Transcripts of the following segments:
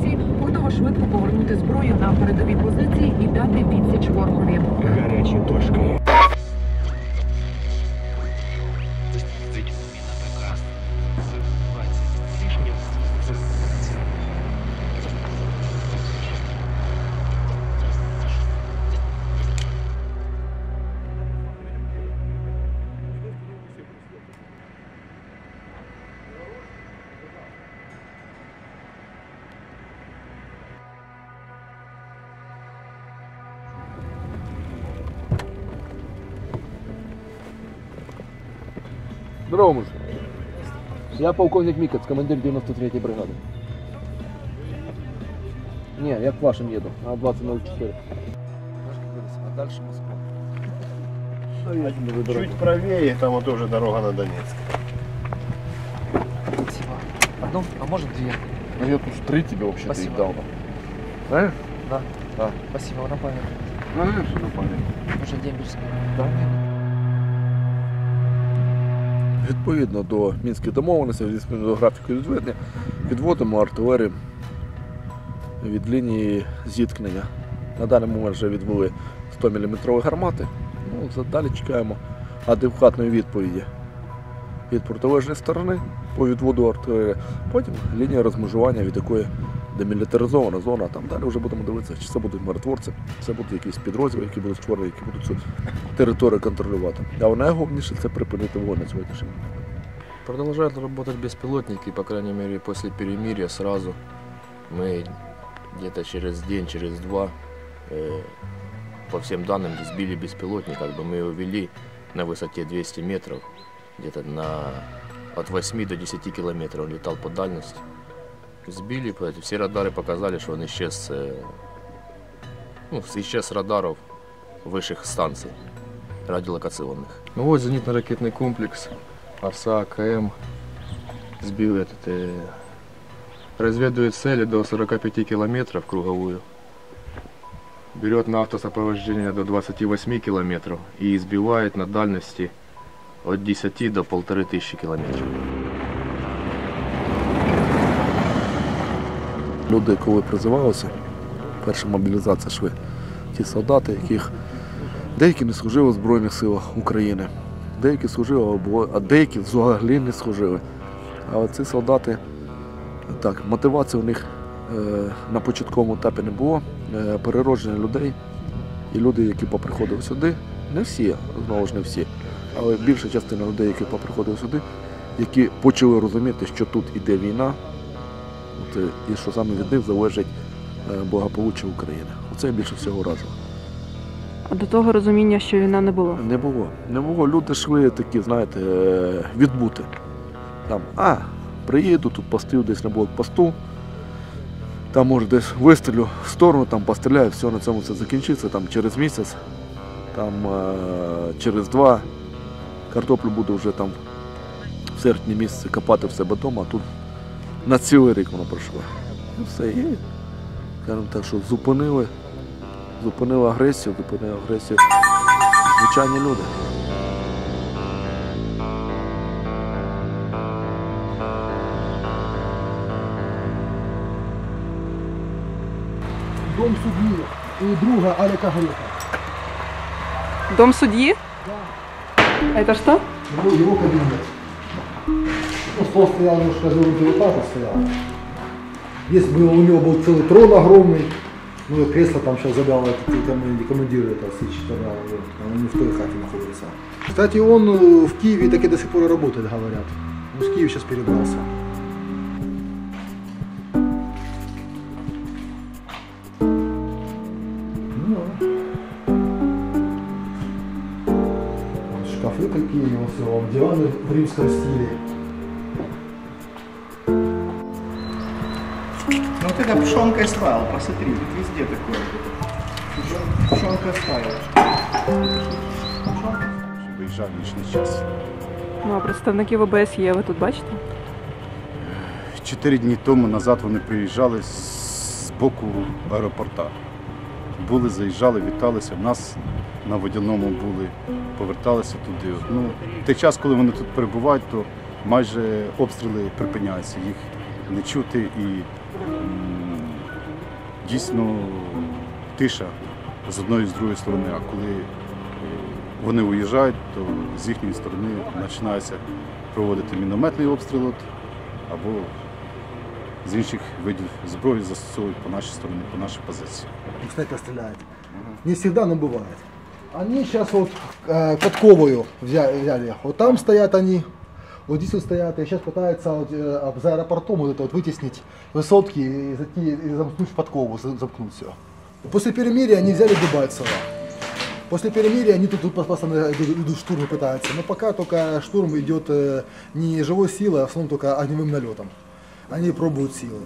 нової готова швидко повернути зброю на передові позиції і дати відсіч ворогові. Гарячі точки. Здорово, муж. Я полковник Микац, командир 93-й бригади. Ні, я к вашим їду, на 2004. А далі Москва. Чуть правее, там вот уже дорога на Донецк. Спасибо. Одну, а может две? Ну я тут три тебе вообще-то Спасибо. и дал. Знаешь? Да. Да. Спасибо, на память. Знаешь, на пам'ять. Уже дембельская. Відповідно до мінських домовленостей, відповідно до графіку відведення, відводимо артилерію від лінії зіткнення. На даний момент вже відвели 100 мм гармати. Ну, далі чекаємо адекватної відповіді від протилежної сторони по відводу артилерії. Потім лінія розмежування, від якої демілітаризована зона. Там далі вже будемо дивитися, чи це будуть миротворці, чи це будуть якісь підрозділи, які будуть створені, які будуть цю територію контролювати. А найголовніше це припинити вогонь на сьогоднішній момент. Продолжают работать беспилотники, по крайней мере, после перемирия сразу. Мы где-то через день, через два, э, по всем данным, сбили беспилотник. Как бы мы его вели на высоте 200 метров, где-то на от 8 до 10 километров он летал по дальности. Сбили, все радары показали, что он исчез, э, ну, исчез радаров высших станций радиолокационных. Ну вот зенитно-ракетный комплекс ОСА, АКМ сбил этот, э, разведывает цели до 45 километров круговую. Берет на автосопровождение до 28 километров и избивает на дальности от 10 до полторы тысячи километров. Люди, коли призивалися, перша мобілізація шви, ті солдати, яких деякі не служили в Збройних силах України, деякі служили, а деякі взагалі не служили. Але ці солдати, так, мотивації у них е, на початковому етапі не було. Е, переродження людей і люди, які поприходили сюди, не всі, знову ж не всі, але більша частина людей, які поприходили сюди, які почали розуміти, що тут іде війна, От, е, і що саме від них залежить е, благополуччя України. Оце більше всього разило. А до того розуміння, що війна не було. Не було. Не було. Люди йшли такі, знаєте, е, відбути. Там, а, приїду, тут постою десь на блокпосту. Там може десь вистрілю в сторону, там постріляю, все, на цьому все закінчиться. Там через місяць, там через два картоплю буду вже там в серпні місяці копати в себе вдома, а тут на цілий рік воно пройшло. І все. І, скажімо так, що зупинили, зупинили агресію, зупинили агресію звичайні люди. дом судьи и друга Алика Горека. Дом судьи? Это что? Его, его кабинет. Ну, стол стоял немножко развернутый этажа стоял. Здесь был, у него был целый трон огромный. Ну и кресло там сейчас забрал этот командир этого Сич забрал его. Он не в той хате находится. Кстати, он в Киеве так и до сих пор работает, говорят. Ну, с Киева сейчас перебрался. Ну, Вот шкафы какие у него все, диваны в римском стиле. Ну вот это пшенкой стайл, посмотри, тут везде такое. Пшенка стайл. Виїжджав нічний час. Ну, а представники ВБС є, ви тут бачите? Чотири дні тому назад вони приїжджали з боку аеропорта. Були, заїжджали, віталися. В нас на водяному були, поверталися туди. Ну, в той час, коли вони тут перебувають, то майже обстріли припиняються, їх не чути і дійсно тиша з одної і з другої сторони. А коли е, вони уїжджають, то з їхньої сторони починається проводити мінометний обстріл або з інших видів зброї застосовують по нашій стороні, по нашій позиції. снайпер стреляет. Не всегда, но бывает. Они сейчас вот э, Катковую взя- взяли. Вот там стоят они, вот здесь вот стоят, и сейчас пытаются вот, э, за аэропортом вот это вот вытеснить высотки и зайти и замкнуть в подкову, за- замкнуть все. После перемирия они взяли Дебальцево. После перемирия они тут, тут постоянно идут штурмы пытаются. Но пока только штурм идет э, не живой силой, а в основном только огневым налетом. Они пробуют силы.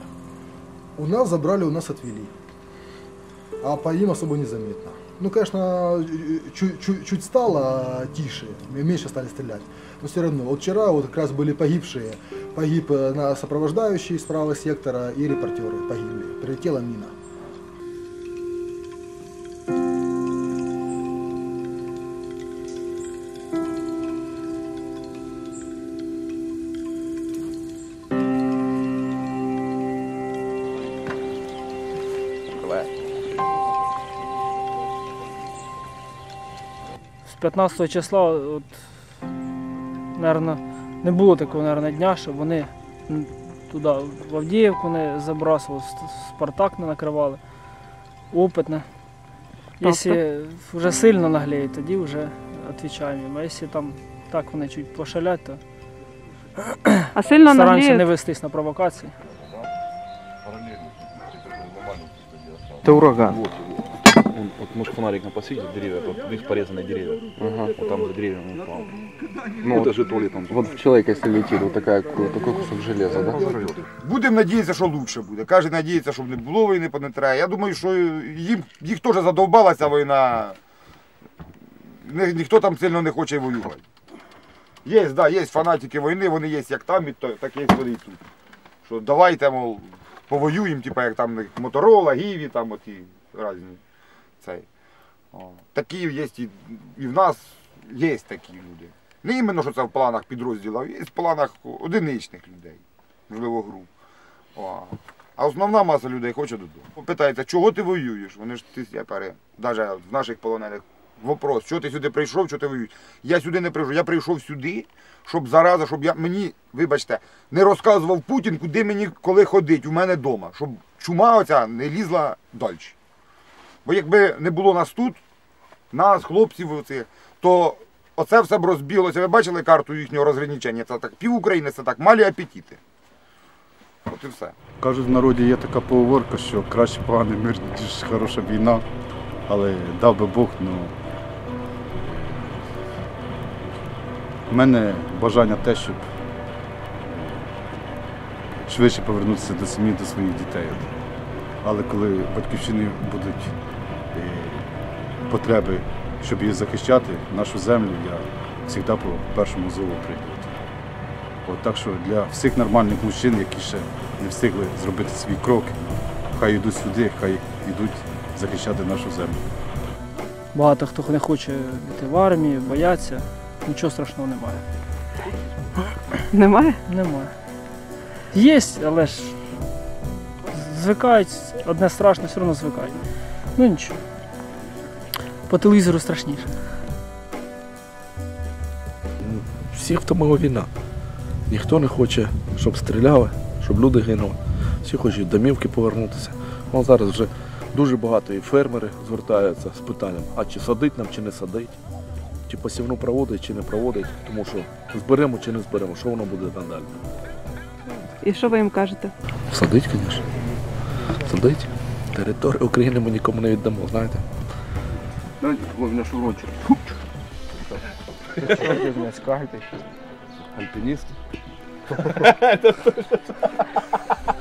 У нас забрали, у нас отвели а по им особо незаметно. Ну, конечно, чуть, чуть, чуть стало тише, меньше стали стрелять. Но все равно, вот вчера вот как раз были погибшие. Погиб э, на сопровождающий с правого сектора и репортеры погибли. Прилетела мина. 15 числа, от, наверно, не було такого наверно, дня, щоб вони туди, в Авдіївку не забрасували, Спартак не накривали. Опитне. Якщо вже сильно нагліють, тоді вже відповідаємо. А якщо там так вони чуть пошалять, то А сильно стараємося нагліють? не вестись на провокації. Это ураган. Вот, он, вот может фонарик на посветит деревья, вот видишь порезанные деревья. Ага. Вот там за деревьями упал. Ну, это вот, же туалетом. вот в человека, если летит, вот такая, такой кусок железа, да? Будемо надіятися, що краще буде. Кожен надіється, щоб не було війни, не треба. Я думаю, що їм, їх теж задовбала ця війна. Ні, ніхто там сильно не хоче воювати. Є, да, є фанатики війни, вони є як там, і то, так є і тут. Що давайте, мов, повоюємо, типу, як там Моторола, Гіві, там оті різні. Цей. Такі є і, і в нас є такі люди. Не іменно, що це в планах підрозділів, а є в планах одиничних людей, можливо, груп. О. А основна маса людей хоче додому. Питається, чого ти воюєш? Вони ж ти сепари, навіть в наших полонених. Вопрос, чого ти сюди прийшов, чого ти воюєш? Я сюди не прийшов. Я прийшов сюди, щоб зараза, щоб я мені, вибачте, не розказував Путін, куди мені коли ходить у мене вдома, щоб чума оця не лізла далі. Бо якби не було нас тут, нас, хлопців то оце все б розбіглося. Ви бачили карту їхнього розграничення? Це так пів України, це так малі апетити. От і все. Кажуть, в народі є така поговорка, що краще поганий мир, ніж хороша війна. Але дав би Бог, ну. У мене бажання те, щоб швидше повернутися до сім'ї, до своїх дітей. Але коли батьківщини будуть е, потреби, щоб її захищати, нашу землю, я завжди по першому зову прийду. От, так що для всіх нормальних мужчин, які ще не встигли зробити свій крок, хай йдуть сюди, хай йдуть захищати нашу землю. Багато хто не хоче йти в армію, бояться. Нічого страшного немає. Немає? Немає. Є, але ж звикають, одне страшне, все одно звикають. Ну нічого. По телевізору страшніше. Всіх втомила війна. Ніхто не хоче, щоб стріляли, щоб люди гинули. Всі хочуть домівки повернутися. Вон зараз вже дуже багато і фермери звертаються з питанням, а чи садить нам, чи не садить, чи посівну проводить, чи не проводить, тому що зберемо чи не зберемо, що воно буде надалі. І що ви їм кажете? Садить, звісно. Садить. Територію України ми нікому не віддамо, знаєте. Знаете, какой у меня шеврончик? Скажете, Альпинист.